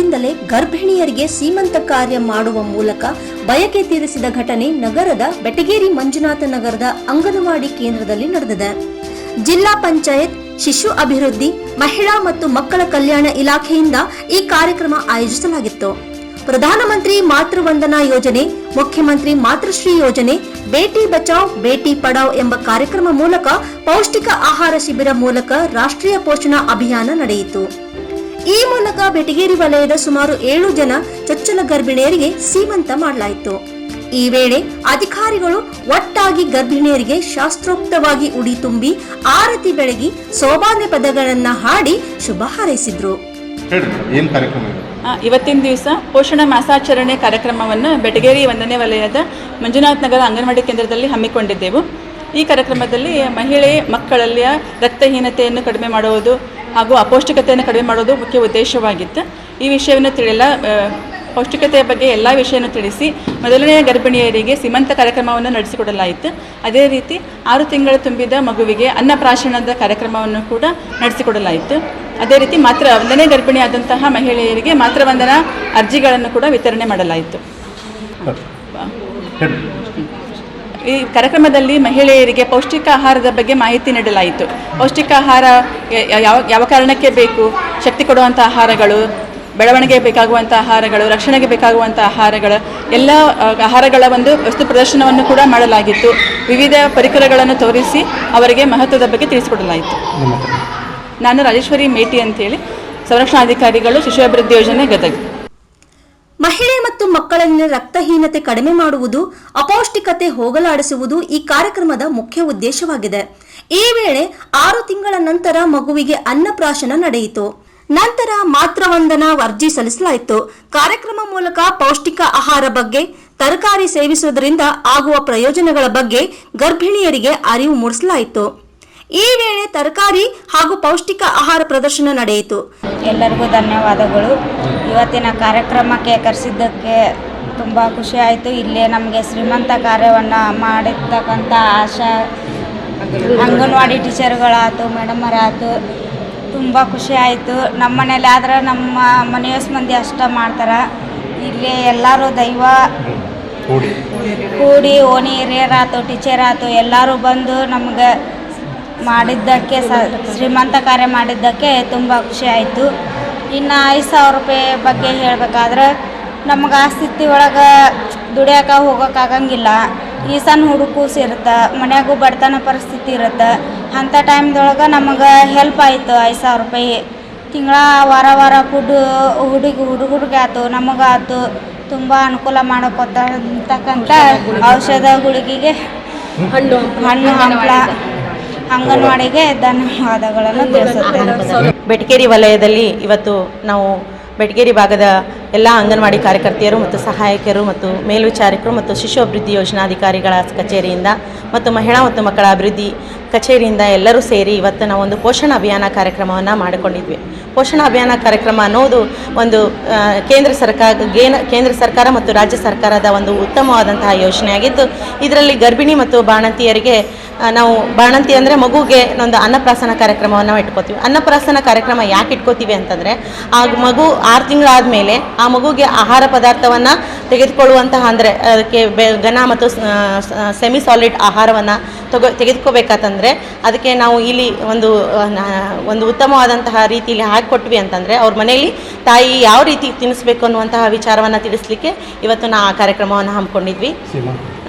ನಂತರದಿಂದಲೇ ಗರ್ಭಿಣಿಯರಿಗೆ ಸೀಮಂತ ಕಾರ್ಯ ಮಾಡುವ ಮೂಲಕ ಬಯಕೆ ತೀರಿಸಿದ ಘಟನೆ ನಗರದ ಬೆಟಗೇರಿ ಮಂಜುನಾಥ ನಗರದ ಅಂಗನವಾಡಿ ಕೇಂದ್ರದಲ್ಲಿ ನಡೆದಿದೆ. ಜಿಲ್ಲಾ ಪಂಚಾಯತ್, ಶಿಶು ಅಭಿವೃದ್ಧಿ, ಮಹಿಳಾ ಮತ್ತು ಮಕ್ಕಳ ಕಲ್ಯಾಣ ಇಲಾಖೆಯಿಂದ ಈ ಕಾರ್ಯಕ್ರಮ ಆಯೋಜಿಸಲಾಗಿತ್ತು. ಪ್ರಧಾನಮಂತ್ರಿ ಮಾತೃವಂದನಾ ಯೋಜನೆ, ಮುಖ್ಯಮಂತ್ರಿ ಮಾತೃಶ್ರೀ ಯೋಜನೆ, ಬೇಟಿ ಬಚಾವ್, ಬೇಟಿ ಪಡಾವ್ ಎಂಬ ಕಾರ್ಯಕ್ರಮ ಮೂಲಕ ಪೌಷ್ಟಿಕ ಆಹಾರ ಶಿಬಿರ ಮೂಲಕ ರಾಷ್ಟ್ರೀಯ ಪೋಷಣಾ ಅಭಿಯಾನ ನಡೆಯಿತು. ಈ ಮೂಲಕ ಬೆಟಗೇರಿ ವಲಯದ ಸುಮಾರು ಏಳು ಜನ ಚೊಚ್ಚಲ ಗರ್ಭಿಣಿಯರಿಗೆ ಸೀಮಂತ ಮಾಡಲಾಯಿತು. ಈ ವೇಳೆ ಅಧಿಕಾರಿಗಳು ಒಟ್ಟಾಗಿ ಗರ್ಭಿಣಿಯರಿಗೆ ಶಾಸ್ತ್ರೋಕ್ತವಾಗಿ ಉಡಿ ತುಂಬಿ ಆರತಿ ಬೆಳಗಿ ಸೋಬಾನೆ ಪದಗಳನ್ನ ಹಾಡಿ ಶುಭ ಹಾರೈಸಿದ್ರು. ಹೇಳ್ರಿ ಏನು ಕಾರ್ಯಕ್ರಮ ಆ, ಇವತ್ತಿನ ದಿವಸ ಪೋಷಣ ಮಾಸಾಚರಣೆ ಕಾರ್ಯಕ್ರಮವನ್ನು ಬೆಟಗೇರಿ ಒಂದನೇ ವಲಯದ ಮಂಜುನಾಥ್ ನಗರ ಅಂಗನವಾಡಿ ಕೇಂದ್ರದಲ್ಲಿ ಹಮ್ಮಿಕೊಂಡಿದ್ದೆವು. ಈ ಕಾರ್ಯಕ್ರಮದಲ್ಲಿ ಮಹಿಳೆ ಮಕ್ಕಳಲ್ಲಿಯ ರಕ್ತಹೀನತೆಯನ್ನು ಕಡಿಮೆ ಮಾಡುವುದು ಹಾಗೂ ಅಪೌಷ್ಟಿಕತೆಯನ್ನು ಕಡಿಮೆ ಮಾಡೋದು ಮುಖ್ಯ ಉದ್ದೇಶವಾಗಿತ್ತು. ಈ ವಿಷಯವನ್ನು ತಿಳಿಯಲ್ಲ ಪೌಷ್ಟಿಕತೆಯ ಬಗ್ಗೆ ಎಲ್ಲ ವಿಷಯವನ್ನು ತಿಳಿಸಿ ಮೊದಲನೆಯ ಗರ್ಭಿಣಿಯರಿಗೆ ಸೀಮಂತ ಕಾರ್ಯಕ್ರಮವನ್ನು ನಡೆಸಿಕೊಡಲಾಯಿತು. ಅದೇ ರೀತಿ ಆರು ತಿಂಗಳು ತುಂಬಿದ ಮಗುವಿಗೆ ಅನ್ನಪ್ರಾಶನದ ಕಾರ್ಯಕ್ರಮವನ್ನು ಕೂಡ ನಡೆಸಿಕೊಡಲಾಯಿತು. ಅದೇ ರೀತಿ ಮಾತ್ರ ಒಂದನೇ ಗರ್ಭಿಣಿಯಾದಂತಹ ಮಹಿಳೆಯರಿಗೆ ಮಾತೃವಂದನಾ ಅರ್ಜಿಗಳನ್ನು ಕೂಡ ವಿತರಣೆ ಮಾಡಲಾಯಿತು. ಈ ಕಾರ್ಯಕ್ರಮದಲ್ಲಿ ಮಹಿಳೆಯರಿಗೆ ಪೌಷ್ಟಿಕ ಆಹಾರದ ಬಗ್ಗೆ ಮಾಹಿತಿ ನೀಡಲಾಯಿತು. ಪೌಷ್ಟಿಕ ಆಹಾರ ಯಾವ ಯಾವ ಕಾರಣಕ್ಕೆ ಬೇಕು? ಶಕ್ತಿ ಕೊಡುವಂಥ ಆಹಾರಗಳು ಬೆಳವಣಿಗೆಗೆ ಬೇಕಾಗುವಂಥ ಆಹಾರಗಳು ರಕ್ಷಣೆಗೆ ಬೇಕಾಗುವಂಥ ಆಹಾರಗಳು ಎಲ್ಲ ಆಹಾರಗಳ ಒಂದು ವಸ್ತು ಪ್ರದರ್ಶನವನ್ನು ಕೂಡ ಮಾಡಲಾಗಿತ್ತು. ವಿವಿಧ ಪರಿಕರಗಳನ್ನು ತೋರಿಸಿ ಅವರಿಗೆ ಮಹತ್ವದ ಬಗ್ಗೆ ತಿಳಿಸಿಕೊಡಲಾಯಿತು. ನಾನು ರಾಜೇಶ್ವರಿ ಮೇಟಿ ಅಂತೇಳಿ ಸಂರಕ್ಷಣಾಧಿಕಾರಿಗಳು ಶಿಶು ಅಭಿವೃದ್ಧಿ ಯೋಜನೆ ಗದಗ. ಮಹಿಳೆ ಮತ್ತು ಮಕ್ಕಳಲ್ಲಿನ ರಕ್ತಹೀನತೆ ಕಡಿಮೆ ಮಾಡುವುದು, ಅಪೌಷ್ಟಿಕತೆ ಹೋಗಲಾಡಿಸುವುದು ಈ ಕಾರ್ಯಕ್ರಮದ ಮುಖ್ಯ ಉದ್ದೇಶವಾಗಿದೆ. ಈ ವೇಳೆ ಆರು ತಿಂಗಳ ನಂತರ ಮಗುವಿಗೆ ಅನ್ನಪ್ರಾಶನ ನಡೆಯಿತು. ನಂತರ ಮಾತೃವಂದನಾ ಅರ್ಜಿ ಸಲ್ಲಿಸಲಾಯಿತು. ಕಾರ್ಯಕ್ರಮ ಮೂಲಕ ಪೌಷ್ಟಿಕ ಆಹಾರ ಬಗ್ಗೆ, ತರಕಾರಿ ಸೇವಿಸುವುದರಿಂದ ಆಗುವ ಪ್ರಯೋಜನಗಳ ಬಗ್ಗೆ ಗರ್ಭಿಣಿಯರಿಗೆ ಅರಿವು ಮೂಡಿಸಲಾಯಿತು. ಈ ವೇಳೆ ತರಕಾರಿ ಹಾಗೂ ಪೌಷ್ಟಿಕ ಆಹಾರ ಪ್ರದರ್ಶನ ನಡೆಯಿತು. ಎಲ್ಲರಿಗೂ ಧನ್ಯವಾದಗಳು. ಇವತ್ತಿನ ಕಾರ್ಯಕ್ರಮಕ್ಕೆ ಕರೆಸಿದ್ದಕ್ಕೆ ತುಂಬ ಖುಷಿ ಆಯಿತು. ಇಲ್ಲೇ ನಮಗೆ ಶ್ರೀಮಂತ ಕಾರ್ಯವನ್ನು ಮಾಡಿರ್ತಕ್ಕಂಥ ಆಶಾ ಅಂಗನವಾಡಿ ಟೀಚರ್ಗಳಾಯ್ತು ಮೇಡಮರಾಯ್ತು ತುಂಬ ಖುಷಿ ಆಯಿತು. ನಮ್ಮ ಮನೇಲಿ ಆದ್ರೆ ನಮ್ಮ ಮನೆಯಸ್ ಮಂದಿ ಅಷ್ಟ ಮಾಡ್ತಾರೆ. ಇಲ್ಲಿ ಎಲ್ಲರೂ ದೈವ ಕೂಡಿ. ಕೂಡಿ ಓಣಿ ಹಿರಿಯರಾಯ್ತು ಟೀಚರ್ ಆಯ್ತು ಎಲ್ಲರೂ ಬಂದು ನಮ್ಗೆ ಮಾಡಿದ್ದಕ್ಕೆ ಸ ಶ್ರೀಮಂತ ಕಾರ್ಯ ಮಾಡಿದ್ದಕ್ಕೆ ತುಂಬ ಖುಷಿ ಆಯಿತು. ಇನ್ನು ಐದು ಸಾವಿರ ರೂಪಾಯಿ ಬಗ್ಗೆ ಹೇಳಬೇಕಾದ್ರೆ ನಮ್ಗೆ ಆ ಸ್ಥಿತಿ ಒಳಗೆ ದುಡಿಯೋಕೆ ಹೋಗೋಕ್ಕಾಗಂಗಿಲ್ಲ ಈ ಸಣ್ಣ ಹುಡುಕೂಸ್ ಇರುತ್ತೆ ಮನೆಯಾಗೂ ಬಡತನ ಪರಿಸ್ಥಿತಿ ಇರುತ್ತೆ. ಅಂಥ ಟೈಮ್ದೊಳಗೆ ನಮಗೆ ಹೆಲ್ಪ್ ಆಯಿತು ಐದು ಸಾವಿರ ರೂಪಾಯಿ. ತಿಂಗಳ ವಾರ ವಾರ ಫುಡ್ ಹುಡುಗಿ ಹುಡುಗರಿಗೆ ಆಯ್ತು ನಮಗಾಯ್ತು ತುಂಬ ಅನುಕೂಲ ಮಾಡಿಕೊಟ್ಟಂತಕ್ಕಂಥ ಔಷಧ ಗುಳಿಗೆಗೆ ಹಣ್ಣು ಹಣ್ಣು ಹಂಪಲ ಅಂಗನವಾಡಿಗೆ ಧನ್ಯವಾದಗಳನ್ನು ತಿಳಿಸುತ್ತೇನೆ. ಬೆಟಗೇರಿ ವಲಯದಲ್ಲಿ ಇವತ್ತು ನಾವು ಬೆಟಗೇರಿ ಭಾಗದ ಎಲ್ಲ ಅಂಗನವಾಡಿ ಕಾರ್ಯಕರ್ತೆಯರು ಮತ್ತು ಸಹಾಯಕರು ಮತ್ತು ಮೇಲ್ವಿಚಾರಕರು ಮತ್ತು ಶಿಶು ಅಭಿವೃದ್ಧಿ ಯೋಜನಾಧಿಕಾರಿಗಳ ಕಚೇರಿಯಿಂದ ಮತ್ತು ಮಹಿಳಾ ಮತ್ತು ಮಕ್ಕಳ ಅಭಿವೃದ್ಧಿ ಕಚೇರಿಯಿಂದ ಎಲ್ಲರೂ ಸೇರಿ ಇವತ್ತು ನಾವು ಒಂದು ಪೋಷಣ ಅಭಿಯಾನ ಕಾರ್ಯಕ್ರಮವನ್ನು ಮಾಡಿಕೊಂಡಿದ್ವಿ. ಪೋಷಣ ಅಭಿಯಾನ ಕಾರ್ಯಕ್ರಮ ಅನ್ನೋದು ಒಂದು ಕೇಂದ್ರ ಸರ್ಕಾರ ಕೇಂದ್ರ ಸರ್ಕಾರ ಮತ್ತು ರಾಜ್ಯ ಸರ್ಕಾರದ ಒಂದು ಉತ್ತಮವಾದಂತಹ ಯೋಜನೆಯಾಗಿದ್ದು, ಇದರಲ್ಲಿ ಗರ್ಭಿಣಿ ಮತ್ತು ಬಾಣಂತಿಯರಿಗೆ ನಾವು ಬಾಣಂತಿ ಅಂದರೆ ಮಗುಗೆ ಒಂದು ಅನ್ನಪ್ರಾಸನ ಕಾರ್ಯಕ್ರಮವನ್ನು ಇಟ್ಕೋತೀವಿ. ಅನ್ನಪ್ರಾಸನ ಕಾರ್ಯಕ್ರಮ ಯಾಕೆ ಇಟ್ಕೋತೀವಿ ಅಂತಂದರೆ, ಆ ಮಗು ಆರು ತಿಂಗಳಾದಮೇಲೆ ಆ ಮಗುಗೆ ಆಹಾರ ಪದಾರ್ಥವನ್ನು ತೆಗೆದುಕೊಳ್ಳುವಂತಹ ಅಂದರೆ ಅದಕ್ಕೆ ಬೆ ಘನ ಮತ್ತು ಸೆಮಿ ಸಾಲಿಡ್ ಆಹಾರವನ್ನು ತಗೋ ತೆಗೆದುಕೋಬೇಕಂತಂದರೆ ಅದಕ್ಕೆ ನಾವು ಇಲ್ಲಿ ಒಂದು ಒಂದು ಉತ್ತಮವಾದಂತಹ ರೀತಿಯಲ್ಲಿ ಹಾಕಿಕೊಟ್ವಿ ಅಂತಂದರೆ ಅವ್ರ ಮನೆಯಲ್ಲಿ ತಾಯಿ ಯಾವ ರೀತಿ ತಿನ್ನಿಸ್ಬೇಕು ಅನ್ನುವಂತಹ ವಿಚಾರವನ್ನು ತಿಳಿಸ್ಲಿಕ್ಕೆ ಇವತ್ತು ನಾ ಆ ಕಾರ್ಯಕ್ರಮವನ್ನು ಹಮ್ಮಿಕೊಂಡಿದ್ವಿ.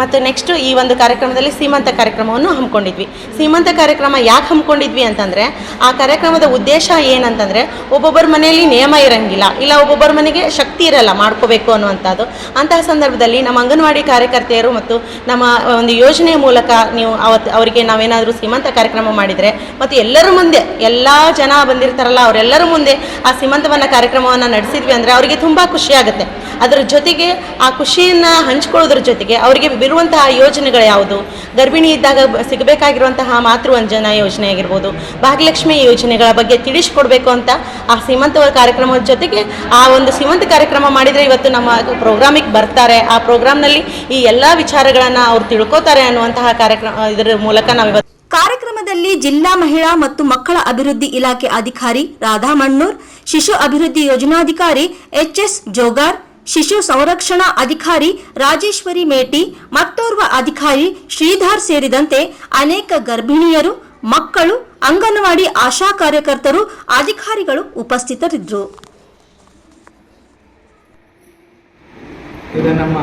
ಮತ್ತು ನೆಕ್ಸ್ಟು ಈ ಒಂದು ಕಾರ್ಯಕ್ರಮದಲ್ಲಿ ಸೀಮಂತ ಕಾರ್ಯಕ್ರಮವನ್ನು ಹಮ್ಮಿಕೊಂಡಿದ್ವಿ. ಸೀಮಂತ ಕಾರ್ಯಕ್ರಮ ಯಾಕೆ ಹಮ್ಮಿಕೊಂಡಿದ್ವಿ ಅಂತಂದರೆ ಆ ಕಾರ್ಯಕ್ರಮದ ಉದ್ದೇಶ ಏನಂತಂದರೆ ಒಬ್ಬೊಬ್ಬರ ಮನೆಯಲ್ಲಿ ನಿಯಮ ಇರಂಗಿಲ್ಲ ಇಲ್ಲ ಒಬ್ಬೊಬ್ಬರ ಮನೆಗೆ ಶಕ್ತಿ ಇರಲ್ಲ ಮಾಡ್ಕೋಬೇಕು ಅನ್ನುವಂಥದ್ದು. ಅಂತಹ ಸಂದರ್ಭದಲ್ಲಿ ನಮ್ಮ ಅಂಗನವಾಡಿ ಕಾರ್ಯಕರ್ತೆಯರು ಮತ್ತು ನಮ್ಮ ಒಂದು ಯೋಜನೆಯ ಮೂಲಕ ನೀವು ಅವತ್ತು ಅವರಿಗೆ ನಾವೇನಾದರೂ ಸೀಮಂತ ಕಾರ್ಯಕ್ರಮ ಮಾಡಿದರೆ ಮತ್ತು ಎಲ್ಲರ ಮುಂದೆ, ಎಲ್ಲ ಜನ ಬಂದಿರ್ತಾರಲ್ಲ, ಅವರೆಲ್ಲರ ಮುಂದೆ ಆ ಸೀಮಂತವನ್ನು ಕಾರ್ಯಕ್ರಮವನ್ನು ನಡೆಸಿದ್ವಿ ಅಂದರೆ ಅವರಿಗೆ ತುಂಬ ಖುಷಿಯಾಗುತ್ತೆ ಅದರ ಜೊತೆಗೆ ಆ ಖುಷಿಯನ್ನು ಹಂಚ್ಕೊಳ್ಳೋದ್ರ ಜೊತೆಗೆ ಅವರಿಗೆ ಬಿರುವಂತಹ ಯೋಜನೆಗಳು ಯಾವುದು? ಗರ್ಭಿಣಿ ಇದ್ದಾಗ ಸಿಗಬೇಕಾಗಿರುವಂತಹ ಮಾತೃವಂಜನಾ ಯೋಜನೆ ಆಗಿರ್ಬೋದು, ಭಾಗ್ಯಲಕ್ಷ್ಮಿ ಯೋಜನೆಗಳ ಬಗ್ಗೆ ತಿಳಿಸ್ಕೊಡ್ಬೇಕು ಅಂತ ಆ ಸೀಮಂತ ಕಾರ್ಯಕ್ರಮದ ಜೊತೆಗೆ ಆ ಒಂದು ಸೀಮಂತ ಕಾರ್ಯಕ್ರಮ ಮಾಡಿದರೆ ಇವತ್ತು ನಮ್ಮ ಪ್ರೋಗ್ರಾಮಿಗೆ ಬರ್ತಾರೆ. ಆ ಪ್ರೋಗ್ರಾಮ್ನಲ್ಲಿ ಈ ಎಲ್ಲ ವಿಚಾರಗಳನ್ನು ಅವ್ರು ತಿಳ್ಕೋತಾರೆ ಅನ್ನುವಂತಹ ಕಾರ್ಯಕ್ರಮ ಇದರ ಮೂಲಕ ನಾವು ಕಾರ್ಯಕ್ರಮದಲ್ಲಿ ಜಿಲ್ಲಾ ಮಹಿಳಾ ಮತ್ತು ಮಕ್ಕಳ ಅಭಿವೃದ್ಧಿ ಇಲಾಖೆ ಅಧಿಕಾರಿ ರಾಧಾ ಮಣ್ಣೂರ್ ಶಿಶು ಅಭಿವೃದ್ಧಿ ಯೋಜನಾಧಿಕಾರಿ ಎಚ್ಎಸ್ ಜೋಗಾರ್ ಶಿಶು ಸಂರಕ್ಷಣಾ ಅಧಿಕಾರಿ ರಾಜೇಶ್ವರಿ ಮೇಟಿ ಮತ್ತೋರ್ವ ಅಧಿಕಾರಿ ಶ್ರೀಧರ್ ಸೇರಿದಂತೆ ಅನೇಕ ಗರ್ಭಿಣಿಯರು ಮಕ್ಕಳು ಅಂಗನವಾಡಿ ಆಶಾ ಕಾರ್ಯಕರ್ತರು ಅಧಿಕಾರಿಗಳು ಉಪಸ್ಥಿತರಿದ್ದರು. ನಮ್ಮ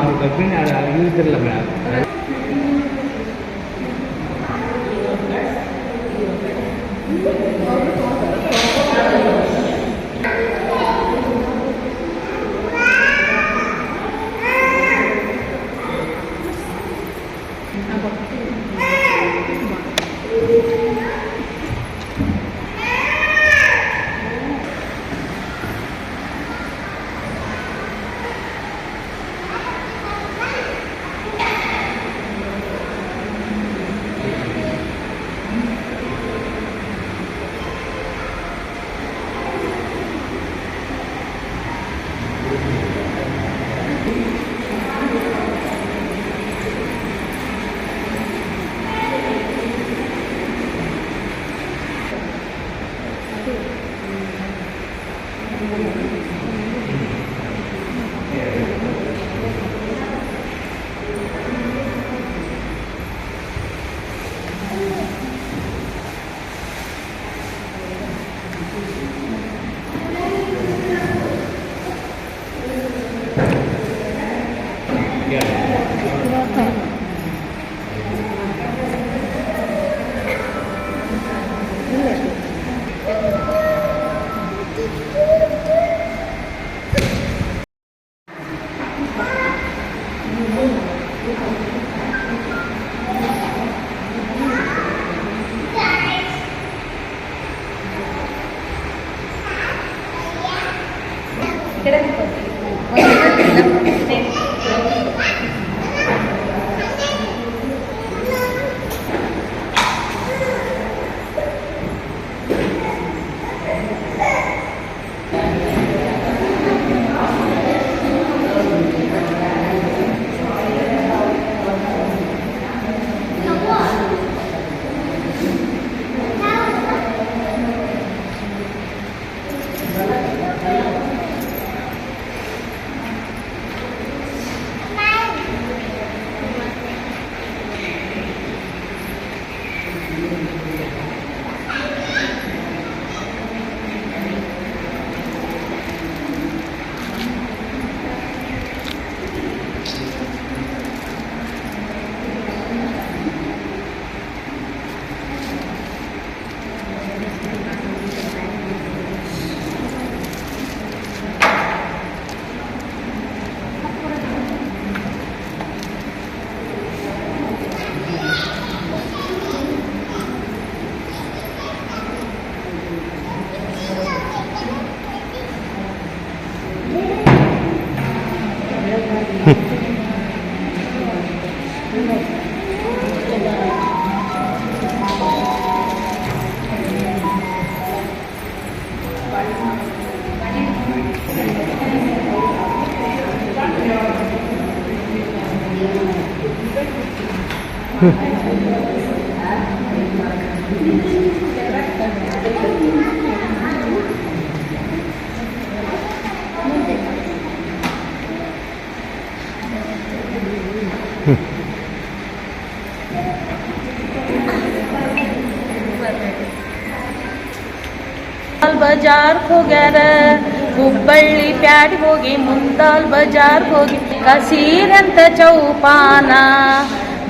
ಬಜಾರ್ ಹೋಗ್ಯಾರ ಹುಬ್ಬಳ್ಳಿ ಪ್ಯಾಡಿ ಹೋಗಿ ಮುಂದಾಲ್ ಬಜಾರ್ ಹೋಗಿ ಕಸೀರಂತ ಚೌಪಾನ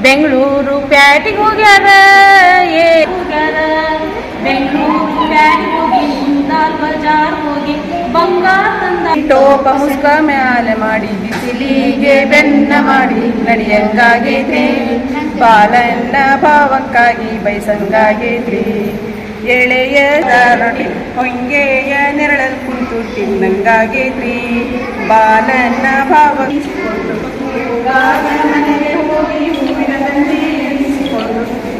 ಬೆಂಗಳೂರು ಪ್ಯಾಟಿಗೆ ಹೋಗ್ಯಾರ ಏ ಹೋಗ್ಯಾರ. ಬೆಂಗಳೂರು ಪ್ಯಾಟಿಗೆ ಹೋಗಿ ಮುಂದಾಲ್ ಬಜಾರ್ ಹೋಗಿ ಬಂಗಾರ ತಂದ ಟೋಪ ಮುಸ್ಕ ಮ್ಯಾಲೆ ಮಾಡಿ ಬಿಸಿಲಿಗೆ ಬೆನ್ನ ಮಾಡಿ ನಡಿಯಂಗಾಗೈತ್ರಿ. ಬಾಲನ್ನ ಭಾವಕ್ಕಾಗಿ ಬೈಸಂಗಾಗೈತ್ರಿ. ಎಳೆಯ ನೋಡಿ ಹೊಂಗೆಯ ನೆರಳಲ್ಲಿ ಕುಂತು ತಿನ್ನಂಗಾಗೈತ್ರಿ. ಬಾಲನ್ನ ಭಾವ ಮನೆಗೆ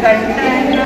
Cần.